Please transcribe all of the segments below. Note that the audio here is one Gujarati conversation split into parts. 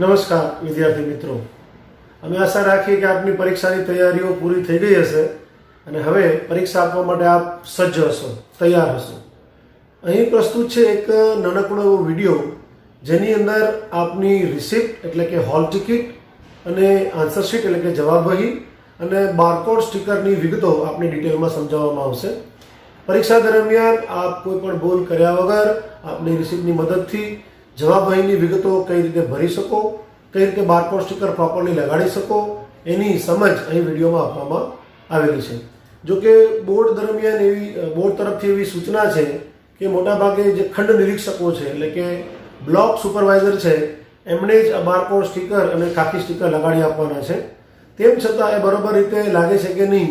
નમસ્કાર, વિદ્યાર્થી મિત્રો. અમે આશા રાખીએ કે આપની પરીક્ષાની તૈયારીઓ પૂરી થઈ ગઈ હશે અને હવે પરીક્ષા આપવા માટે આપ સજ્જ હશો, તૈયાર હશો. અહીં પ્રસ્તુત છે એક નાનકડો એવો વીડિયો જેની અંદર આપની રિસિપ્ટ એટલે કે હોલ ટિકિટ અને આન્સર શીટ એટલે કે જવાબ વહી અને બારકોડ સ્ટીકરની વિગતો આપની ડિટેલમાં સમજાવવામાં આવશે. પરીક્ષા દરમિયાન આપ કોઈ પણ ભૂલ કર્યા વગર આપની રિસિપ્ટની મદદથી જવાબ અહીંની વિગતો કઈ રીતે ભરી શકો, કઈ રીતે બારકોડ સ્ટીકર પ્રોપરલી લગાડી શકો, એની સમજ અહીં વિડીયોમાં આપવામાં આવેલી છે. જો કે બોર્ડ દરમિયાન એવી બોર્ડ તરફથી એવી સૂચના છે કે મોટાભાગે જે ખંડ નિરીક્ષકો છે, એટલે કે બ્લોક સુપરવાઇઝર છે, એમણે જ આ બારકોડ સ્ટીકર અને કાકી સ્ટીકર લગાડી આપવાના છે. તેમ છતાં એ બરોબર રીતે લાગે છે કે નહીં,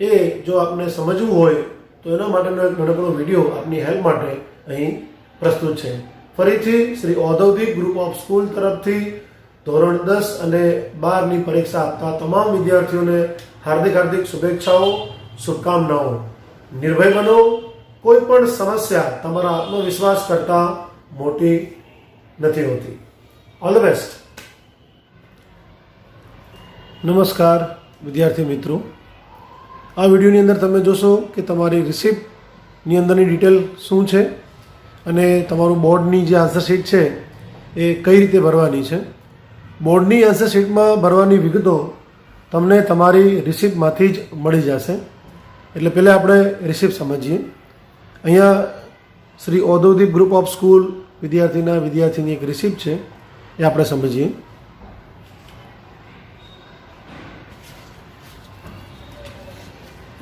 એ જો આપને સમજવું હોય, તો એના માટેનો એક નાનકડો વીડિયો આપની હેલ્પ માટે અહીં પ્રસ્તુત છે. ફરીથી શ્રી ઔદ્યોગિક ગ્રુપ ઓફ સ્કૂલ તરફથી ધોરણ દસ અને બારની પરીક્ષા આપતા તમામ વિદ્યાર્થીઓને હાર્દિક હાર્દિક શુભેચ્છાઓ, શુભકામનાઓ. નિર્ભય બનો, કોઈ પણ સમસ્યા તમારા આત્મવિશ્વાસ કરતાં મોટી નથી હોતી. ઓલ ધ બેસ્ટ નમસ્કાર, વિદ્યાર્થી મિત્રો. આ વિડીયોની અંદર તમે જોશો કે તમારી રિસિપ્ટની અંદરની ડિટેલ શું છે? અને તમારું બોર્ડની જે આન્સર શીટ છે, એ કઈ રીતે ભરવાની છે? બોર્ડની આન્સર શીટમાં ભરવાની વિગતો તમને તમારી રિસિપ્ટમાંથી જ મળી જશે. એટલે પહેલાં આપણે રિસિપ્ટ સમજીએ. અહીંયા શ્રી ઔદ્યોગિક ગ્રુપ ઓફ સ્કૂલ વિદ્યાર્થીના વિદ્યાર્થીની એક રિસિપ્ટ છે, એ આપણે સમજીએ.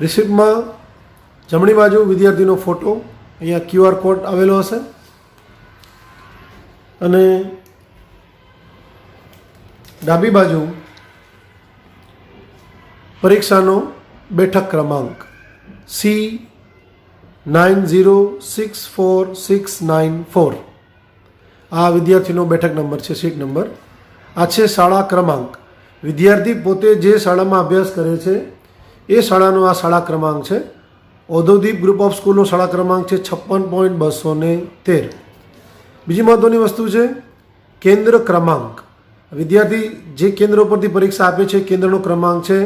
રિસિપ્ટમાં જમણી બાજુ વિદ્યાર્થીનો ફોટો અહીંયા ક્યુઆર કોડ આવેલો હશે અને ડાબી બાજુ પરીક્ષાનો બેઠક ક્રમાંક C nine zero six four six nine four આ વિદ્યાર્થીનો બેઠક નંબર છે સીટ નંબર આ છે શાળા ક્રમાંક વિદ્યાર્થી પોતે જે શાળામાં અભ્યાસ કરે છે એ શાળાનો આ શાળા ક્રમાંક છે ઔદ્યોગિક ગ્રુપ ઓફ સ્કૂલનો શાળા ક્રમાંક છે છપ્પન પોઈન્ટ બસો ને તેર. બીજી મહત્ત્વની વસ્તુ છે, કેન્દ્ર ક્રમાંક. વિદ્યાર્થી જે કેન્દ્ર ઉપરથી પરીક્ષા આપે છે, કેન્દ્રનો ક્રમાંક છે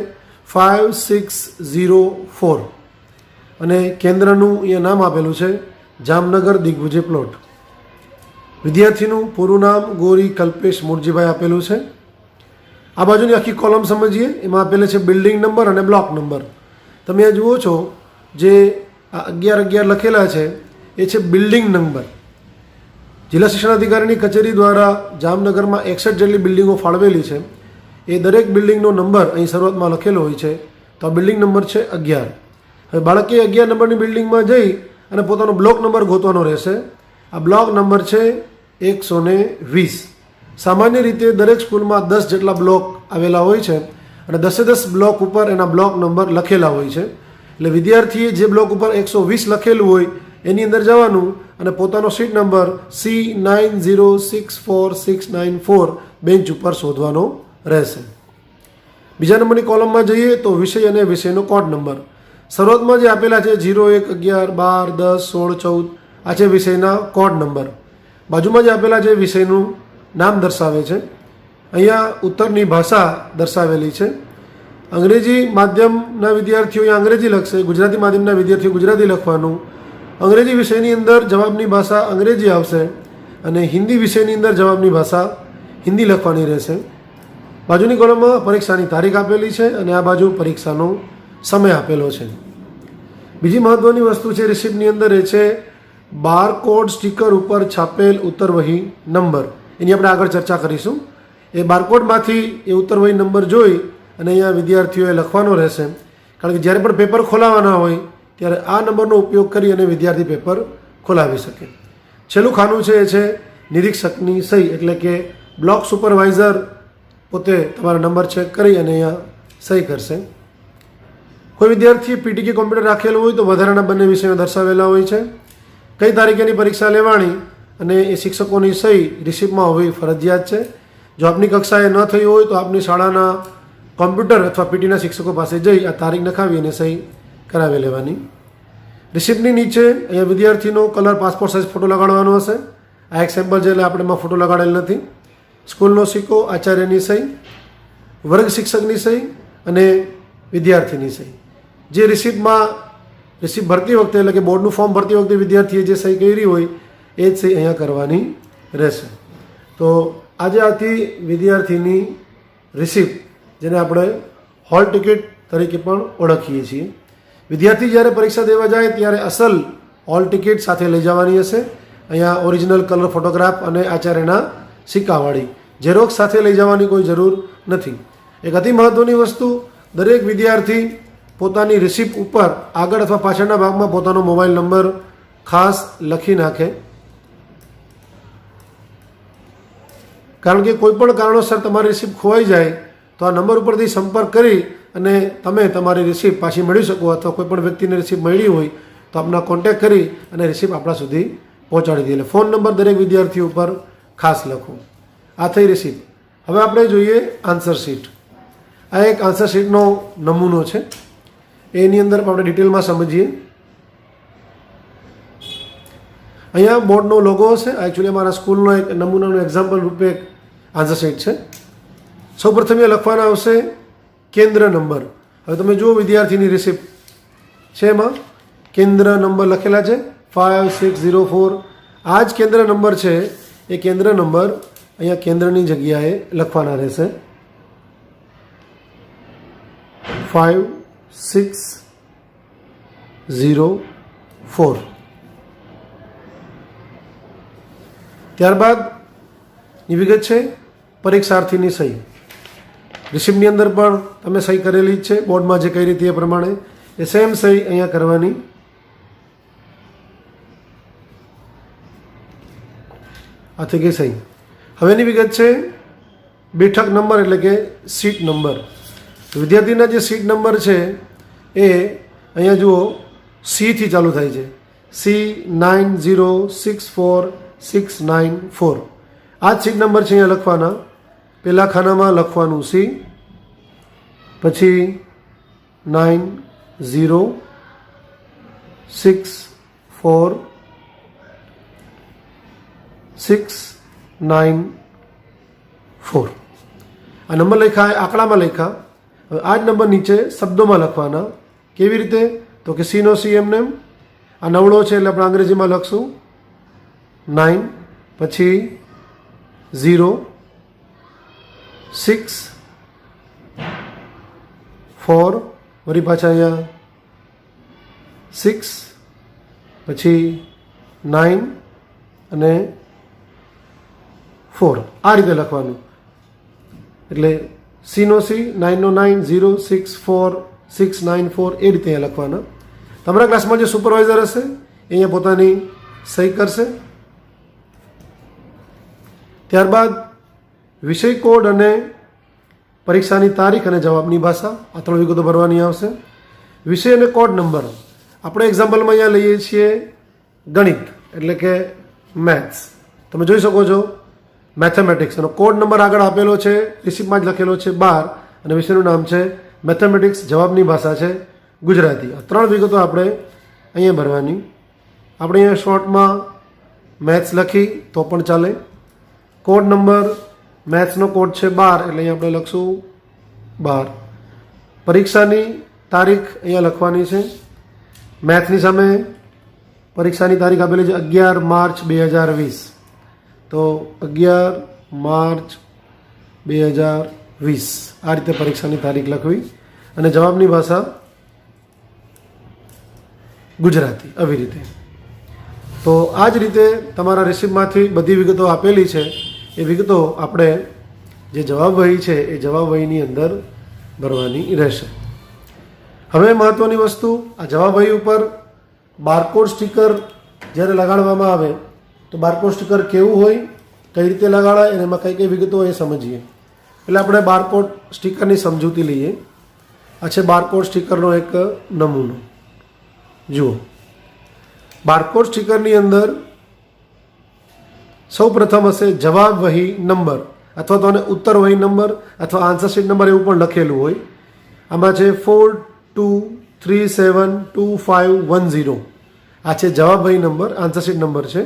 ફાઇવ સિક્સ ઝીરો ફોર અને કેન્દ્રનું અહીંયા નામ આપેલું છે, જામનગર દિગ્વિજય પ્લોટ વિદ્યાર્થીનું પૂરું નામ ગોરી કલ્પેશ મુરજીભાઈ આપેલું છે. આ બાજુની આખી કોલમ સમજીએ, એમાં આપેલે છે બિલ્ડિંગ નંબર અને બ્લોક નંબર તમે આ જુઓ છો જે અગિયાર અગિયાર લખેલા છે, એ છે બિલ્ડિંગ નંબર. જિલ્લા શિક્ષણાધિકારીની કચેરી દ્વારા જામનગરમાં એકસઠ જેટલી બિલ્ડિંગો ફાળવેલી છે, એ દરેક બિલ્ડિંગનો નંબર અહીં શરૂઆતમાં લખેલો હોય છે, તો આ બિલ્ડિંગ નંબર છે અગિયાર. હવે બાળકે અગિયાર નંબરની બિલ્ડિંગમાં જઈ અને પોતાનો બ્લોક નંબર ગોતવાનો રહેશે. આ બ્લોક નંબર છે એકસો ને વીસ. સામાન્ય રીતે દરેક સ્કૂલમાં દસ જેટલા બ્લોક આવેલા હોય છે અને દસે દસ બ્લોક ઉપર એના બ્લોક નંબર લખેલા હોય છે. એટલે વિદ્યાર્થીએ જે બ્લોક ઉપર એકસો વીસ લખેલું હોય, એની અંદર જવાનું અને પોતાનો seat number C nine zero six four six nine four bench ઉપર શોધવાનો રહેશે. બીજા નંબરની કોલમમાં જઈએ તો વિષય અને વિષયનો કોડ નંબર. શરૂઆતમાં જે આપેલા છે ઝીરો એક અગિયાર બાર દસ સોળ ચૌદ, આ છે વિષયના કોડ નંબર. બાજુમાં જે આપેલા છે વિષયનું નામ દર્શાવે છે. અહીંયા ઉત્તરની ભાષા દર્શાવેલી છે. અંગ્રેજી માધ્યમના વિદ્યાર્થીઓ અહીંયા અંગ્રેજી લખશે, ગુજરાતી માધ્યમના વિદ્યાર્થીઓ ગુજરાતી લખવાનું. અંગ્રેજી વિષયની અંદર જવાબની ભાષા અંગ્રેજી આવશે અને હિન્દી વિષયની અંદર જવાબની ભાષા હિન્દી લખવાની રહેશે. બાજુની કોલમમાં પરીક્ષાની તારીખ આપેલી છે અને આ બાજુ પરીક્ષાનો સમય આપેલો છે. બીજી મહત્ત્વની વસ્તુ છે રિસિપ્ટની અંદર એ છે બારકોડ સ્ટીકર ઉપર છાપેલ ઉત્તરવહી નંબર. એની આપણે આગળ ચર્ચા કરીશું. એ બારકોડમાંથી એ ઉત્તરવહી નંબર જોઈ અને અહીંયા વિદ્યાર્થીઓએ લખવાનો રહેશે. કારણ કે જ્યારે પણ પેપર ખોલાવવાના હોય, ત્યારે આ નંબરનો ઉપયોગ કરી અને વિદ્યાર્થી પેપર ખોલાવી શકે. છેલ્લું ખાનું છે એ છે નિરીક્ષકની સહી, એટલે કે બ્લોક સુપરવાઇઝર પોતે તમારા નંબર ચેક કરી અને અહીંયા સહી કરશે. કોઈ વિદ્યાર્થી પીટી કે કોમ્પ્યુટર રાખેલું હોય તો વધારાના બંને વિષયો દર્શાવેલા હોય છે. કઈ તારીખેની પરીક્ષા લેવાની અને એ શિક્ષકોની સહી રિસિપ્ટમાં હોવી ફરજિયાત છે. જો આપની કક્ષાએ ન થઈ હોય તો આપની શાળાના કોમ્પ્યુટર અથવા પીટીના શિક્ષકો પાસે જઈ આ તારીખ નખાવી અને સહી કરાવી લેવાની. રિસિપ્ટની નીચે અહીંયા વિદ્યાર્થીનો કલર પાસપોર્ટ સાઇઝ ફોટો લગાડવાનો હશે. આ એક સેમ્પલ છે એટલે આપણે એમાં ફોટો લગાડેલ નથી. સ્કૂલનો સિક્કો, આચાર્યની સહી, વર્ગ શિક્ષકની સહી અને વિદ્યાર્થીની સહી. જે રિસિપ્ટમાં રિસિપ્ટ ભરતી વખતે એટલે કે બોર્ડનું ફોર્મ ભરતી વખતે વિદ્યાર્થીએ જે સહી કરી હોય, એ જ સહી અહીંયા કરવાની રહેશે. તો આજે આથી વિદ્યાર્થીની રિસિપ્ટ જેને આપણે હોલ ટિકિટ તરીકે પણ ઓળખીએ છીએ. વિદ્યાર્થી જ્યારે પરીક્ષા દેવા જાય ત્યારે અસલ હોલ ટિકિટ સાથે લઈ જવાની હશે. અહીંયા ઓરિજિનલ કલર ફોટોગ્રાફ અને આચાર્યના સિક્કાવાળી ઝેરોક્સ સાથે લઈ જવાની કોઈ જરૂર નથી. એક અતિ મહત્ત્વની વસ્તુ, દરેક વિદ્યાર્થી પોતાની રિસિપ્ટ ઉપર આગળ અથવા પાછળના ભાગમાં પોતાનો મોબાઈલ નંબર ખાસ લખી નાખે. કારણ કે કોઈપણ કારણોસર તમારી રિસિપ્ટ ખોવાઈ જાય તો આ નંબર ઉપરથી સંપર્ક કરી અને તમે તમારી રિસિપ્ટ પાછી મેળવી શકો અથવા કોઈ પણ વ્યક્તિને રિસિપ્ટ મળી હોય તો આપના કોન્ટેક કરી અને રિસિપ્ટ આપણા સુધી પહોંચાડી દે એટલે ફોન નંબર દરેક વિદ્યાર્થી ઉપર ખાસ લખો. આ થઈ રિસિપ્ટ હવે આપણે જોઈએ આન્સર શીટ આ એક આન્સર શીટનો નમૂનો છે. એની અંદર આપણે ડિટેલમાં સમજીએ. અહીંયા બોર્ડનો લોગો હશે. એકચ્યુઅલી અમારા સ્કૂલનો એક નમૂનાનું એક્ઝામ્પલ રૂપે એક આન્સર શીટ છે. સૌ પ્રથમ એ લખવાના આવશે કેન્દ્ર નંબર. હવે તમે જુઓ વિદ્યાર્થીની રિસિપ્ટ છે એમાં? કેન્દ્ર નંબર લખેલા છે. ફાઇવ સિક્સ ઝીરો ફોર આ જ કેન્દ્ર નંબર છે. એ કેન્દ્ર નંબર અહીંયા કેન્દ્રની જગ્યાએ લખવાના રહેશે. ફાઇવ સિક્સ ઝીરો ફોર ત્યારબાદની વિગત છે. પરીક્ષાર્થીની સહી. રિસિપ્ટની અંદર પણ તમે સહી કરેલી જ છે, બોર્ડમાં જે કઈ રીતે એ પ્રમાણે. એ સેમ સહી અહીંયા કરવાની. આ થઈ ગઈ સહી. હવેની વિગત છે, બેઠક નંબર એટલે કે સીટ નંબર. વિદ્યાર્થીના જે સીટ નંબર છે, એ અહીંયા જુઓ સીથી ચાલુ થાય છે. C nine zero six four six nine four. આ જ સીટ નંબર છે અહીંયા લખવાના. પહેલા ખાનામાં લખવાનું સી પછી nine zero six four six nine four આ નંબર લખ્યા એ આંકડામાં લખ્યા. હવે આ જ નંબર નીચે શબ્દોમાં લખવાના. કેવી રીતે? તો કે સીનો સી એમને એમ. આ નવડો છે એટલે આપણે અંગ્રેજીમાં લખશું. નાઇન પછી ઝીરો સિક્સ ફોર વરી પાછા અહીંયા સિક્સ પછી નાઇન અને ફોર આ રીતે લખવાનું એટલે સીનો C નાઇનનો nine zero six four six nine four એ રીતે અહીંયા લખવાના તમારા ક્લાસમાં જે સુપરવાઇઝર હશે અહીંયા પોતાની સહી કરશે. ત્યારબાદ વિષય કોડ અને પરીક્ષાની તારીખ અને જવાબની ભાષા આ ત્રણ વિગતો ભરવાની આવશે. વિષય અને કોડ નંબર. આપણે એક્ઝામ્પલમાં અહીંયા લઈએ છીએ ગણિત, એટલે કે મેથ્સ તમે જોઈ શકો છો મેથેમેટિક્સ એનો કોડ નંબર આગળ આપેલો છે રિસિપ્ટમાં જ લખેલો છે બાર, અને વિષયનું નામ છે મેથેમેટિક્સ જવાબની ભાષા છે ગુજરાતી. આ ત્રણ વિગતો આપણે અહીંયા ભરવાની. આપણે અહીંયા શોર્ટમાં મેથ્સ લખી તો પણ ચાલે. કોડ નંબર મેથ્સનો કોડ છે બાર, એટલે અહીંયા આપણે લખશું બાર. પરીક્ષાની તારીખ અહીંયા લખવાની છે. મેથ્સની સામે પરીક્ષાની તારીખ આપેલી છે અગિયાર માર્ચ બે હજાર વીસ. તો અગિયાર માર્ચ બે હજાર વીસ. આ રીતે પરીક્ષાની તારીખ લખવી. અને જવાબની ભાષા ગુજરાતી, આવી રીતે. તો આ જ રીતે તમારા રિસિપ્ટમાંથી બધી વિગતો આપેલી છે. એ વિગતો આપણે જે જવાબ વહી છે, એ જવાબ વહીની અંદર ભરવાની રહેશે. હવે મહત્ત્વની વસ્તુ, આ જવાબ વહી ઉપર બારકોડ સ્ટીકર જ્યારે લગાડવામાં આવે, તો બારકોડ સ્ટીકર કેવું હોય, કઈ રીતે લગાડાય, અને એમાં કઈ કઈ વિગતો એ સમજીએ. એટલે આપણે બારકોડ સ્ટીકરની સમજૂતી લઈએ. આ છે બારકોડ સ્ટીકરનો એક નમૂનો. જુઓ. બારકોડ સ્ટીકરની અંદર સૌ પ્રથમ હશે જવાબ વહી નંબર અથવા તો ઉત્તર વહી નંબર અથવા આન્સર શીટ નંબર એવું પણ લખેલું હોય. આમાં છે four two three seven two five one zero આ છે જવાબ વહી નંબર, આન્સર શીટ નંબર છે.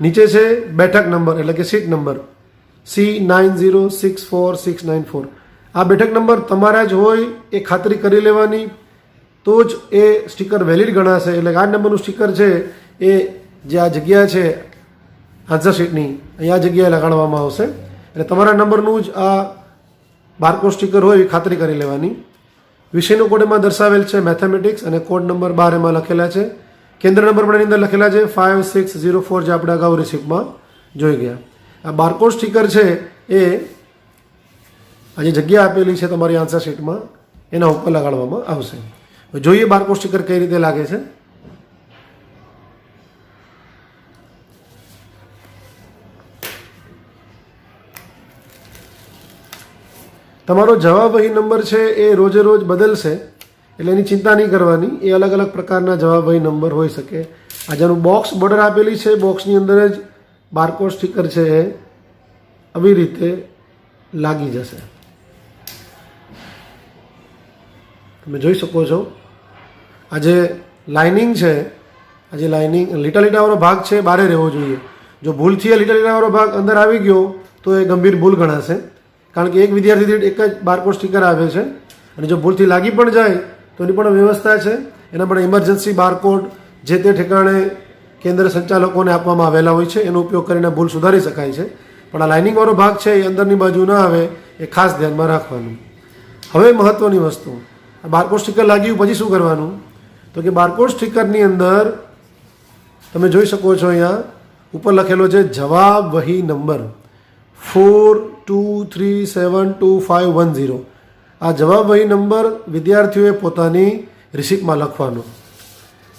નીચે છે બેઠક નંબર, એટલે કે seat number. C nine zero six four six nine four આ બેઠક નંબર તમારા જ હોય, એ ખાતરી કરી લેવાની. તો જ એ સ્ટીકર વેલિડ ગણાશે, એટલે આ નંબરનું સ્ટીકર છે, એ જે આ જગ્યા છે આન્સર શીટની અહીંયા જગ્યાએ લગાડવામાં આવશે. એટલે તમારા નંબરનું જ આ બારકોડ સ્ટીકર હોય એ ખાતરી કરી લેવાની. વિષયનો કોડ એમાં દર્શાવેલ છે મેથેમેટિક્સ અને કોડ નંબર બાર એમાં લખેલા છે. કેન્દ્ર નંબર પણ એની અંદર લખેલા છે ફાઇવ સિક્સ ઝીરો ફોર જે આપણે અગાઉ રિસિપ્ટમાં જોઈ ગયા. આ બારકોડ સ્ટીકર છે એ આ જે જગ્યા આપેલી છે તમારી આન્સર શીટમાં એના ઉપર લગાડવામાં આવશે. જોઈએ બારકોડ સ્ટીકર કઈ રીતે લાગે છે. તમારો જવાબ અહીં નંબર છે એ રોજે રોજ બદલશે, એટલે એની ચિંતા નહીં કરવાની. એ અલગ અલગ પ્રકારના જવાબ નંબર હોઈ શકે. આ જેનું બોક્સ બોર્ડર આપેલી છે, બોક્સની અંદર જ બારકોડ સ્ટીકર છે એ આવી રીતે લાગી જશે. તમે જોઈ શકો છો, આ જે લાઇનિંગ છે, આ જે લાઇનિંગ લીટા લીટાવાળો ભાગ છે બારે રહેવો જોઈએ. જો ભૂલથી આ લીટા લીટાવાળો ભાગ અંદર આવી ગયો, તો એ ગંભીર ભૂલ ગણાશે. કારણ કે એક વિદ્યાર્થી દીઠ એક જ બારકોડ સ્ટીકર આવે છે અને જો ભૂલથી લાગી પણ જાય, તો એની પણ વ્યવસ્થા છે. એના પણ ઇમરજન્સી બારકોડ જે તે ઠેકાણે કેન્દ્ર સંચાલકોને આપવામાં આવેલા હોય છે, એનો ઉપયોગ કરીને ભૂલ સુધારી શકાય છે. પણ આ લાઇનિંગવાળો ભાગ છે, એ અંદરની બાજુ ન આવે, એ ખાસ ધ્યાનમાં રાખવાનું. હવે મહત્ત્વની વસ્તુ, આ બારકોડ સ્ટીકર લાગ્યું, પછી શું કરવાનું? તો કે બારકોડ સ્ટીકરની અંદર તમે જોઈ શકો છો અહીંયા, ઉપર લખેલો છે જવાબ વહી number four two three seven two five one zero આ જવાબ વહી નંબર વિદ્યાર્થીઓએ પોતાની રિસિપ્ટમાં લખવાનો.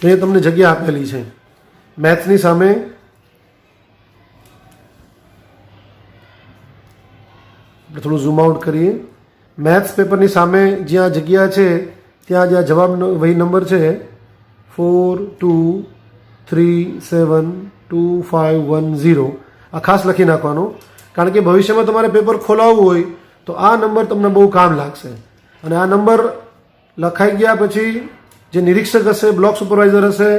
તો એ તમને જગ્યા આપેલી છે. મેથ્સની સામે થોડું ઝૂમ આઉટ કરીએ. મેથ્સ પેપરની સામે જ્યાં જગ્યા છે, ત્યાં જ્યાં જવાબ વહી નંબર છે. Four two three seven two five one zero આ ખાસ લખી નાખવાનો. કારણ કે ભવિષ્યમાં તમારે પેપર ખોલાવવું હોય તો આ નંબર તમને બહુ કામ લાગશે. અને આ નંબર લખાઈ ગયા પછી જે નિરીક્ષક હશે, બ્લોક સુપરવાઇઝર હશે,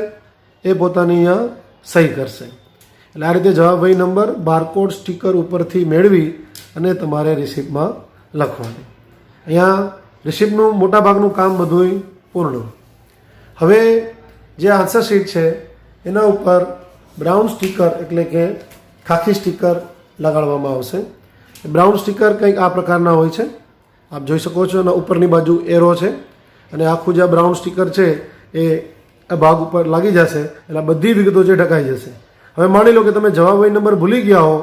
એ પોતાની અહીંયા સહી કરશે. એટલે આ રીતે જવાબ વહી નંબર, બારકોડ, સ્ટીકર ઉપરથી મેળવી અને તમારે રિસિપ્ટમાં લખવાની. અહીંયા રિસિપ્ટનું મોટાભાગનું કામ બધું પૂર્ણ. હવે જે આન્સર શીટ છે, એના ઉપર બ્રાઉન સ્ટીકર એટલે કે ખાખી સ્ટીકર લગાડવામાં આવશે. બ્રાઉન સ્ટીકર કંઈક આ પ્રકારના હોય છે. આપ જોઈ શકો છો અને ઉપરની બાજુ એરો છે. અને આખું જે બ્રાઉન સ્ટીકર છે એ ભાગ ઉપર લાગી જશે એટલે બધી વિગતો જે ઢકાઈ જશે. હવે માની લો કે તમે જવાબ નંબર ભૂલી ગયા હો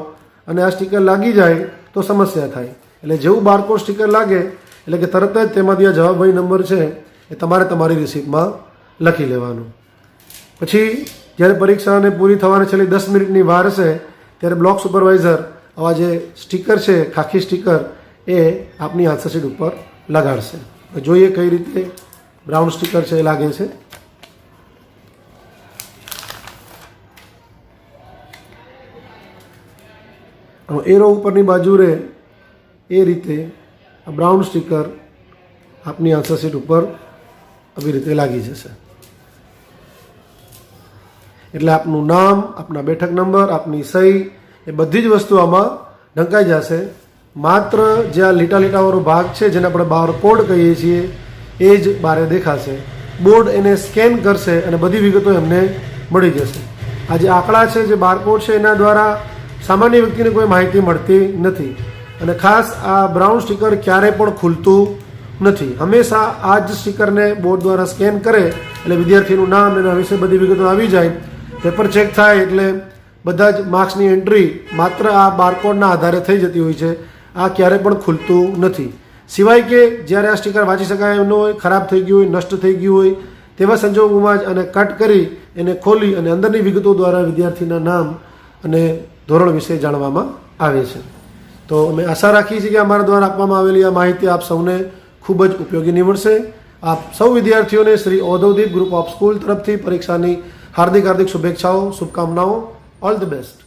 અને આ સ્ટીકર લાગી જાય તો સમસ્યા થાય. એટલે જેવું બારકોડ સ્ટીકર લાગે, એટલે કે તરત જ તેમાંથી આ જવાબ વહી નંબર છે એ તમારે તમારી રિસીપ્ટમાં લખી લેવાનું. પછી જ્યારે પરીક્ષાને પૂરી થવાની છેલ્લી દસ મિનિટની વાર હશે ત્યારે બ્લોક સુપરવાઇઝર આવા જે સ્ટીકર છે, ખાખી સ્ટીકર, એ આપની આન્સર શીટ ઉપર લગાડશે. જોઈએ કઈ રીતે બ્રાઉન સ્ટીકર છે એ લાગે છે. એરો ઉપરની બાજુ રહે એ રીતે બ્રાઉન સ્ટીકર આપની આન્સર શીટ ઉપર આવી રીતે લાગી જશે. એટલે આપનું નામ, આપના બેઠક નંબર, આપની સહી, એ બધી જ વસ્તુ આમાં ઢંકાઈ જશે. માત્ર જે આ લીટા લીટાવાળો ભાગ છે, જેને આપણે બાર કોડ કહીએ છીએ, એ જ બારે દેખાશે. બોર્ડ એને સ્કેન કરશે અને બધી વિગતો એમને મળી જશે. આ જે આંકડા છે, જે બારકોડ છે, એના દ્વારા સામાન્ય વ્યક્તિને કોઈ માહિતી મળતી નથી. અને ખાસ આ બ્રાઉન સ્ટીકર ક્યારેય પણ ખુલતું નથી. હંમેશા આ જ સ્ટીકરને બોર્ડ દ્વારા સ્કેન કરે, એટલે વિદ્યાર્થીનું નામ, એના વિશે બધી વિગતો આવી જાય પેપર ચેક થાય એટલે બધા જ માર્ક્સની એન્ટ્રી માત્ર આ બારકોડના આધારે થઈ જતી હોય છે. આ ક્યારેય પણ ખુલતું નથી. સિવાય કે જ્યારે આ સ્ટીકર વાંચી શકાય એમનો હોય, ખરાબ થઈ ગયું હોય, નષ્ટ થઈ ગયું હોય, તેવા સંજોગોમાં જ અને કટ કરી એને ખોલી અને અંદરની વિગતો દ્વારા વિદ્યાર્થીના નામ અને ધોરણ વિશે જાણવામાં આવે છે. તો અમે આશા રાખીએ છીએ કે અમારા દ્વારા આપવામાં આવેલી આ માહિતી આપ સૌને ખૂબ જ ઉપયોગી નીવડશે. આપ સૌ વિદ્યાર્થીઓને શ્રી ઔદ્યોગિક ગ્રુપ ઓફ સ્કૂલ તરફથી પરીક્ષાની હાર્દિક હાર્દિક શુભેચ્છાઓ શુભકામનાઓ. All the best